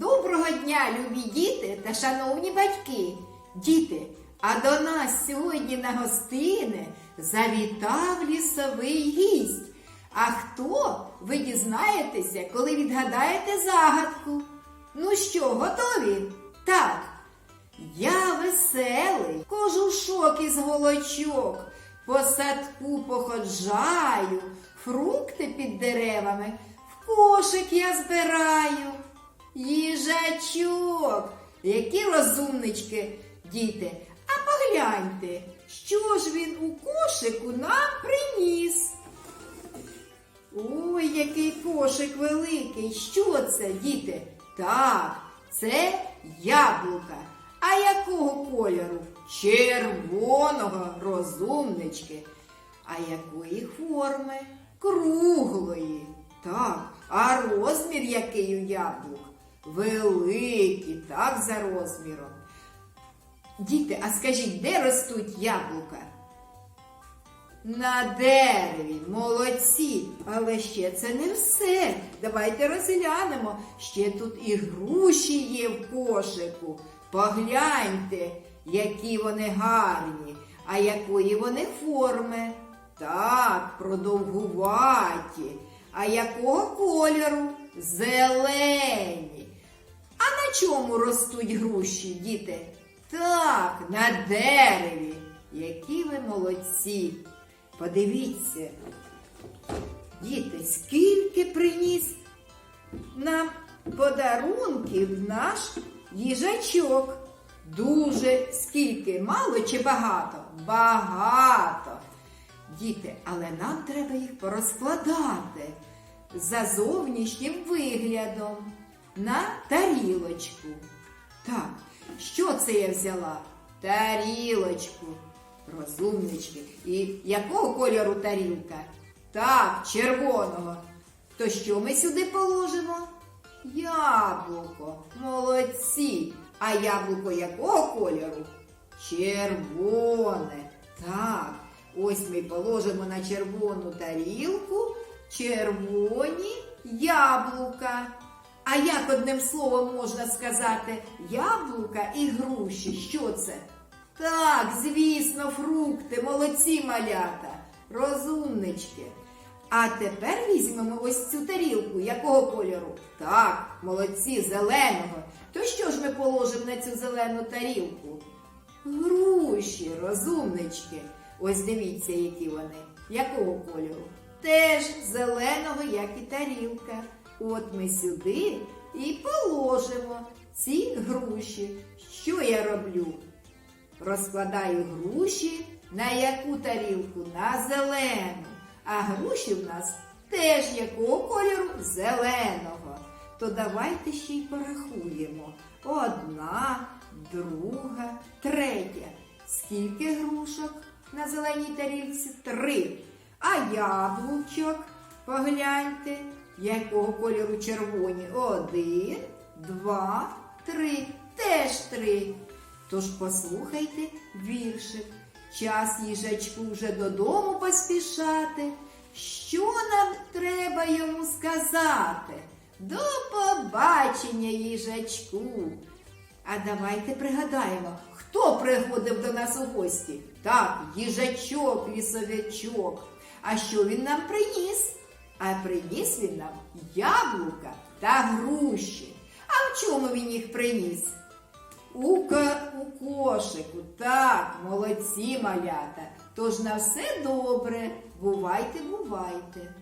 Доброго дня, любі діти та шановні батьки. Діти, а до нас сьогодні на гостини завітав лісовий гість. А хто ви дізнаєтеся, коли відгадаєте загадку? Ну що, готові? Так. Я веселий, кожушок із голочок, по садку походжаю, фрукти під деревами, в кошик я збираю. Їжачок, які розумнички, діти. А погляньте, що ж він у кошику нам приніс. Ой, який кошик великий. Що це, діти? Так, це яблука. А якого кольору? Червоного розумнички. А якої форми? Круглої. Так, а розмір який у яблук? Великий, так за розміром. Діти, а скажіть, де ростуть яблука? На дереві, молодці, але ще це не все. Давайте розглянемо. Ще тут і груші є в кошику. Погляньте, які вони гарні, а якої вони форми. Так, продовгуваті. А якого кольору? Зелені. Чому ростуть груші, діти? Так, на дереві. Які ви молодці. Подивіться, діти, скільки приніс нам подарунків наш їжачок. Дуже скільки, мало чи багато? Багато. Діти, але нам треба їх порозкладати за зовнішнім виглядом на тарілочку. Так, що це я взяла? Тарілочку. Розумнички. І якого кольору тарілка? Так, червоного. То що ми сюди положимо? Яблуко. Молодці. А яблуко якого кольору? Червоне. Так. Ось ми положимо на червону тарілку червоні яблука. А як одним словом можна сказати яблука і груші? Що це? Так, звісно, фрукти, молодці малята, розумнички. А тепер візьмемо ось цю тарілку. Якого кольору? Так, молодці, зеленого. То що ж ми положимо на цю зелену тарілку? Груші, розумнички. Ось дивіться, які вони. Якого кольору? Теж зеленого, як і тарілка. От ми сюди і положимо ці груші. Що я роблю? Розкладаю груші на яку тарілку? На зелену. А груші в нас теж якого кольору? Зеленого. То давайте ще й порахуємо. Одна, друга, третя. Скільки грушок на зеленій тарілці? Три. А яблучок, погляньте, якого кольору червоні? Один, два, три. Теж три. Тож послухайте віршик. Час їжачку вже додому поспішати. Що нам треба йому сказати? До побачення, їжачку. А давайте пригадаємо, хто приходив до нас у гості? Так, їжачок, лісовичок. А що він нам приніс? А приніс він нам яблука та груші. А в чому він їх приніс? У, у кошику, так, молодці малята. Тож на все добре. Бувайте, бувайте.